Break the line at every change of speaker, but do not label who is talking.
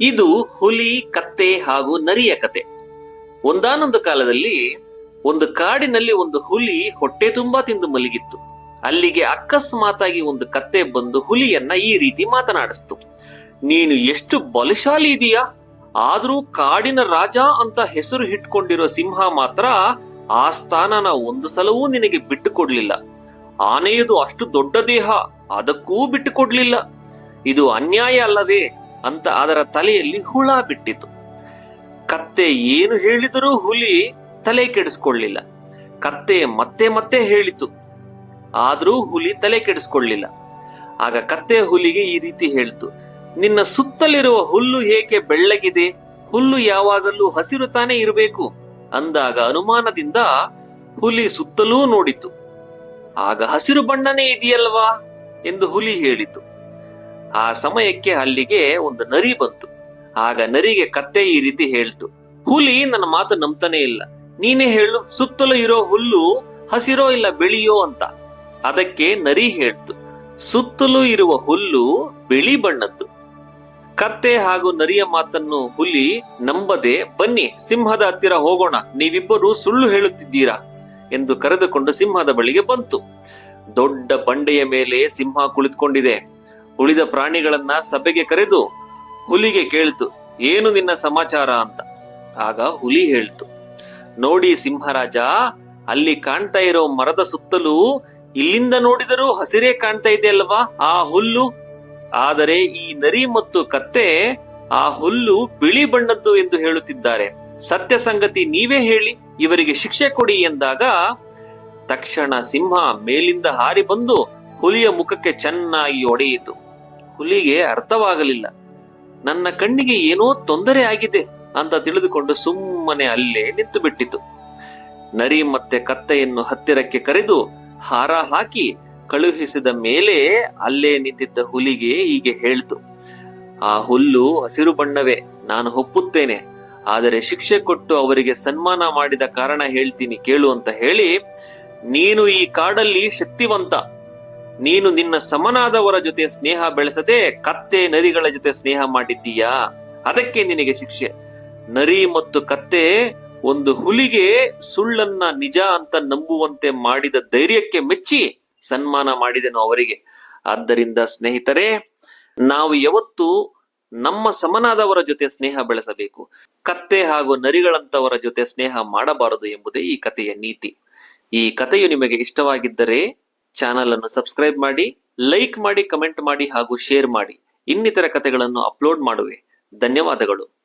ಇದು ಹುಲಿ, ಕತ್ತೆ ಹಾಗೂ ನರಿಯ ಕತೆ. ಒಂದಾನೊಂದು ಕಾಲದಲ್ಲಿ ಒಂದು ಕಾಡಿನಲ್ಲಿ ಒಂದು ಹುಲಿ ಹೊಟ್ಟೆ ತುಂಬಾ ತಿಂದು ಮಲಗಿತ್ತು. ಅಲ್ಲಿಗೆ ಅಕಸ್ಮಾತಾಗಿ ಒಂದು ಕತ್ತೆ ಬಂದು ಹುಲಿಯನ್ನ ಈ ರೀತಿ ಮಾತನಾಡಿಸ್ತು. ನೀನು ಎಷ್ಟು ಬಲಶಾಲಿ ಇದೀಯಾ? ಆದ್ರೂ ಕಾಡಿನ ರಾಜ ಅಂತ ಹೆಸರು ಇಟ್ಕೊಂಡಿರೋ ಸಿಂಹ ಮಾತ್ರ ಆ ಸ್ಥಾನನ ಒಂದು ಸಲವೂ ನಿನಗೆ ಬಿಟ್ಟು ಕೊಡ್ಲಿಲ್ಲ ಆನೆಯದು ಅಷ್ಟು ದೊಡ್ಡ ದೇಹ, ಅದಕ್ಕೂ ಬಿಟ್ಟು ಕೊಡ್ಲಿಲ್ಲ ಇದು ಅನ್ಯಾಯ ಅಲ್ಲವೇ? ಅಂತ ಅದರ ತಲೆಯಲ್ಲಿ ಹುಳ ಬಿಟ್ಟಿತು. ಕತ್ತೆ ಏನು ಹೇಳಿದರೂ ಹುಲಿ ತಲೆ ಕೆಡಿಸ್ಕೊಳ್ಳಿಲ್ಲ. ಕತ್ತೆ ಮತ್ತೆ ಮತ್ತೆ ಹೇಳಿತು. ಆದರೂ ಹುಲಿ ತಲೆ ಕೆಡಿಸ್ಕೊಳ್ಳಿಲ್ಲ. ಆಗ ಕತ್ತೆ ಹುಲಿಗೆ ಈ ರೀತಿ ಹೇಳ್ತು. ನಿನ್ನ ಸುತ್ತಲಿರುವ ಹುಲ್ಲು ಏಕೆ ಬೆಳ್ಳಗಿದೆ? ಹುಲ್ಲು ಯಾವಾಗಲೂ ಹಸಿರು ತಾನೇ ಇರಬೇಕು ಅಂದಾಗ ಅನುಮಾನದಿಂದ ಹುಲಿ ಸುತ್ತಲೂ ನೋಡಿತು. ಆಗ ಹಸಿರು ಬಣ್ಣನೇ ಇದೆಯಲ್ವಾ? ಎಂದು ಹುಲಿ ಹೇಳಿತು. ಆ ಸಮಯಕ್ಕೆ ಅಲ್ಲಿಗೆ ಒಂದು ನರಿ ಬಂತು. ಆಗ ನರಿಗೆ ಕತ್ತೆ ಈ ರೀತಿ ಹೇಳ್ತು, ಹುಲಿ ನನ್ನ ಮಾತು ನಂಬ್ತಾನೆ ಇಲ್ಲ. ನೀನೇ ಹೇಳು, ಸುತ್ತಲೂ ಇರೋ ಹುಲ್ಲು ಹಸಿರೋ ಇಲ್ಲ ಬೆಳಿಯೋ ಅಂತ. ಅದಕ್ಕೆ ನರಿ ಹೇಳ್ತು, ಸುತ್ತಲೂ ಇರುವ ಹುಲ್ಲು ಬಿಳಿ ಬಣ್ಣದ್ದು. ಕತ್ತೆ ಹಾಗೂ ನರಿಯ ಮಾತನ್ನು ಹುಲಿ ನಂಬದೆ ಬನ್ನಿ, ಸಿಂಹದ ಹತ್ತಿರ ಹೋಗೋಣ, ನೀವಿಬ್ಬರು ಸುಳ್ಳು ಹೇಳುತ್ತಿದ್ದೀರಾ? ಎಂದು ಕರೆದುಕೊಂಡು ಸಿಂಹದ ಬಳಿಗೆ ಬಂತು. ದೊಡ್ಡ ಬಂಡೆಯ ಮೇಲೆ ಸಿಂಹ ಕುಳಿತುಕೊಂಡಿದೆ. ಉಳಿದ ಪ್ರಾಣಿಗಳನ್ನ ಸಭೆಗೆ ಕರೆದು ಹುಲಿಗೆ ಕೇಳ್ತು, ಏನು ನಿನ್ನ ಸಮಾಚಾರ ಅಂತ? ಆಗ ಹುಲಿ ಹೇಳ್ತು, ನೋಡಿ ಸಿಂಹರಾಜ, ಅಲ್ಲಿ ಕಾಣ್ತಾ ಇರೋ ಮರದ ಸುತ್ತಲೂ ಇಲ್ಲಿಂದ ನೋಡಿದರೂ ಹಸಿರೇ ಕಾಣ್ತಾ ಇದೆ ಅಲ್ವಾ, ಆ ಹುಲ್ಲು? ಆದರೆ ಈ ನರಿ ಮತ್ತು ಕತ್ತೆ ಆ ಹುಲ್ಲು ಬಿಳಿ ಬಣ್ಣದ್ದು ಎಂದು ಹೇಳುತ್ತಿದ್ದಾರೆ. ಸತ್ಯ ಸಂಗತಿ ನೀವೇ ಹೇಳಿ, ಇವರಿಗೆ ಶಿಕ್ಷೆ ಕೊಡಿ ಎಂದಾಗ ತಕ್ಷಣ ಸಿಂಹ ಮೇಲಿಂದ ಹಾರಿ ಬಂದು ಹುಲಿಯ ಮುಖಕ್ಕೆ ಚೆನ್ನಾಗಿ ಹೊಡೆಯಿತು ಹುಲಿಗೆ ಅರ್ಥವಾಗಲಿಲ್ಲ. ನನ್ನ ಕಣ್ಣಿಗೆ ಏನೋ ತೊಂದರೆ ಆಗಿದೆ ಅಂತ ತಿಳಿದುಕೊಂಡು ಸುಮ್ಮನೆ ಅಲ್ಲೇ ನಿಂತು ಬಿಟ್ಟಿತು. ನರಿ ಮತ್ತೆ ಕತ್ತೆಯನ್ನು ಹತ್ತಿರಕ್ಕೆ ಕರೆದು ಹಾರ ಹಾಕಿ ಕಳುಹಿಸಿದ ಮೇಲೆ ಅಲ್ಲೇ ನಿಂತಿದ್ದ ಹುಲಿಗೆ ಹೀಗೆ ಹೇಳ್ತು. ಆ ಹುಲ್ಲು ಹಸಿರು ಬಣ್ಣವೇ, ನಾನು ಒಪ್ಪುತ್ತೇನೆ. ಆದರೆ ಶಿಕ್ಷೆ ಕೊಟ್ಟು ಅವರಿಗೆ ಸನ್ಮಾನ ಮಾಡಿದ ಕಾರಣ ಹೇಳ್ತೀನಿ ಕೇಳು ಅಂತ ಹೇಳಿ, ನೀನು ಈ ಕಾಡಲ್ಲಿ ಶಕ್ತಿವಂತ. ನೀನು ನಿನ್ನ ಸಮನಾದವರ ಜೊತೆ ಸ್ನೇಹ ಬೆಳೆಸದೆ ಕತ್ತೆ ನರಿಗಳ ಜೊತೆ ಸ್ನೇಹ ಮಾಡಿದ್ದೀಯಾ? ಅದಕ್ಕೆ ನಿನಗೆ ಶಿಕ್ಷೆ. ನರಿ ಮತ್ತು ಕತ್ತೆ ಒಂದು ಹುಲಿಗೆ ಸುಳ್ಳನ್ನ ನಿಜ ಅಂತ ನಂಬುವಂತೆ ಮಾಡಿದ ಧೈರ್ಯಕ್ಕೆ ಮೆಚ್ಚಿ ಸನ್ಮಾನ ಮಾಡಿದೆನು ಅವರಿಗೆ. ಆದ್ದರಿಂದ ಸ್ನೇಹಿತರೆ, ನಾವು ಯಾವತ್ತು ನಮ್ಮ ಸಮನಾದವರ ಜೊತೆ ಸ್ನೇಹ ಬೆಳೆಸಬೇಕು. ಕತ್ತೆ ಹಾಗೂ ನರಿಗಳಂತವರ ಜೊತೆ ಸ್ನೇಹ ಮಾಡಬಾರದು ಎಂಬುದೇ ಈ ಕಥೆಯ ನೀತಿ. ಈ ಕಥೆಯು ನಿಮಗೆ ಇಷ್ಟವಾಗಿದ್ದರೆ ಚಾನಲ್ ಅನ್ನು ಸಬ್ಸ್ಕ್ರೈಬ್ ಮಾಡಿ ಲೈಕ್ ಮಾಡಿ ಕಮೆಂಟ್ ಮಾಡಿ ಹಾಗೂ ಶೇರ್ ಮಾಡಿ. ಇನ್ನಿತರ ಕಥೆಗಳನ್ನು ಅಪ್ಲೋಡ್ ಮಾಡುವೆ. ಧನ್ಯವಾದಗಳು.